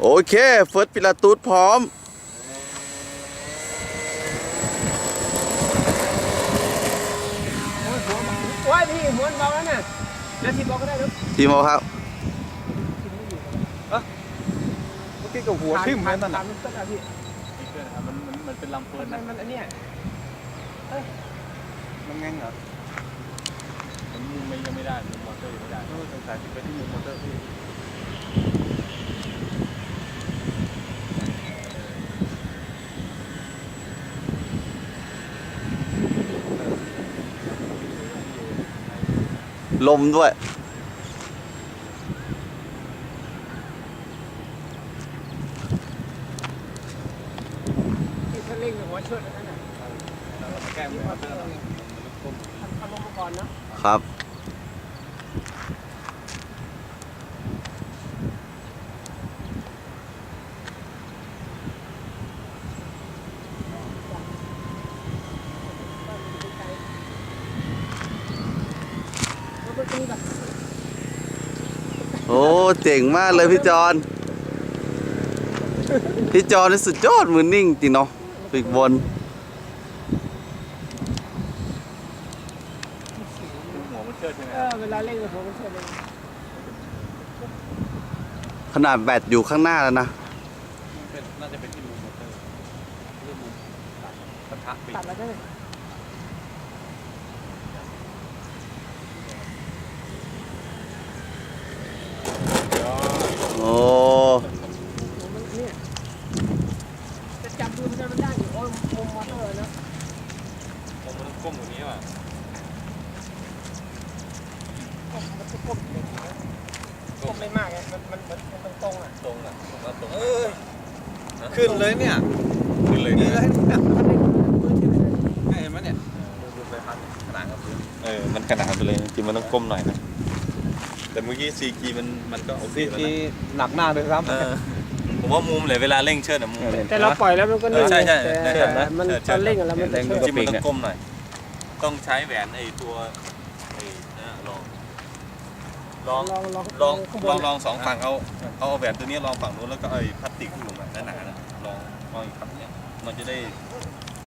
โอเค เฟิร์สพิลาตูดพร้อมโอ้ยหัวมันโอ้ยพี่หัวมันเบาแล้วเนี่ยแล้วทีบอกก็ได้ครับทีมเอาครับ เมื่อกี้กับหัวทิ่มผ่านั่นผ่าน่ะมันก็ได้พี่มันมันมันเป็นลำเฟิมัร์นนมันะนมันอันเนี้ยมันแง่งเหรอมันมุมไม่ยังไม่ได้มุมมอเตอร์ยังไม่ได้สงสัยที่ไปที่มุมมอเตอร์ ลมด้วย ที่ถ้าเร่งหัวเชิดนั่นน่ะแล้วเรามาแก้มุมมอเตอร์เราทำทำลงมาก่อนเนาะครับ แล้วก็นี่แบบ โอ้เจ๋งมากเลยพี่จอนพี่จอนนี่สุดยอดมือนิ่งจริงเนาะปีกบนเวลาเร่งหัวมันเชิดเลยขนาดแบตอยู่ข้างหน้าแล้วนะน่าจะเป็นที่มุมมอเตอร์เรื่องมุมปะทะปีกตัดแล้วก็ได้ โอ้ หัวมันเนี่ยจะจับ ดูมันจะมันได้อยู่โอ้ยมุมมอเตอร์นะผมมันก้มกว่านี้ว่ะก้มมันจะก้มอย่างนี้นะก้มไม่มากไงมันมันมันมันตรงๆอะตรงอะผมว่าตรงเออขึ้นเลยเนี่ยขึ้นเลยนี่เลยแบบมันเร่งพื้นที่เลยเห็นไหมเนี่ยดูไปพันขนาดกับพื้นเออมันขนาดไปเลยจริงมันต้องก้มหน่อยนะแต่เมื่อกี้ซีกีมันมันก็โอเคแล้วนะหนักหน้าเลยครับ ผมว่ามุมเลยเวลาเร่งเชิดอะมุมเลยแต่เราปล่อยแล้วมันก็นิ่งเออใช่ใช่แต่ใช่ แต่มันใช่ใช่ ตอนเร่งอะแล้วมันจะเร่งเชิดจริงๆมันต้องก้มหน่อย ต้องใช้แหวนไอ้ตัวไอ้นั่นอะลองลอง ลองลองลองข้างบลองนลองสองฝั่งเอาเอาแหวนตัวนี้ลองฝั่งนู้นแล้วก็ไอ้พลาสติกที่ผมอะหนาๆนะลองลองอีกฝั่งเนี้ยมันจะได้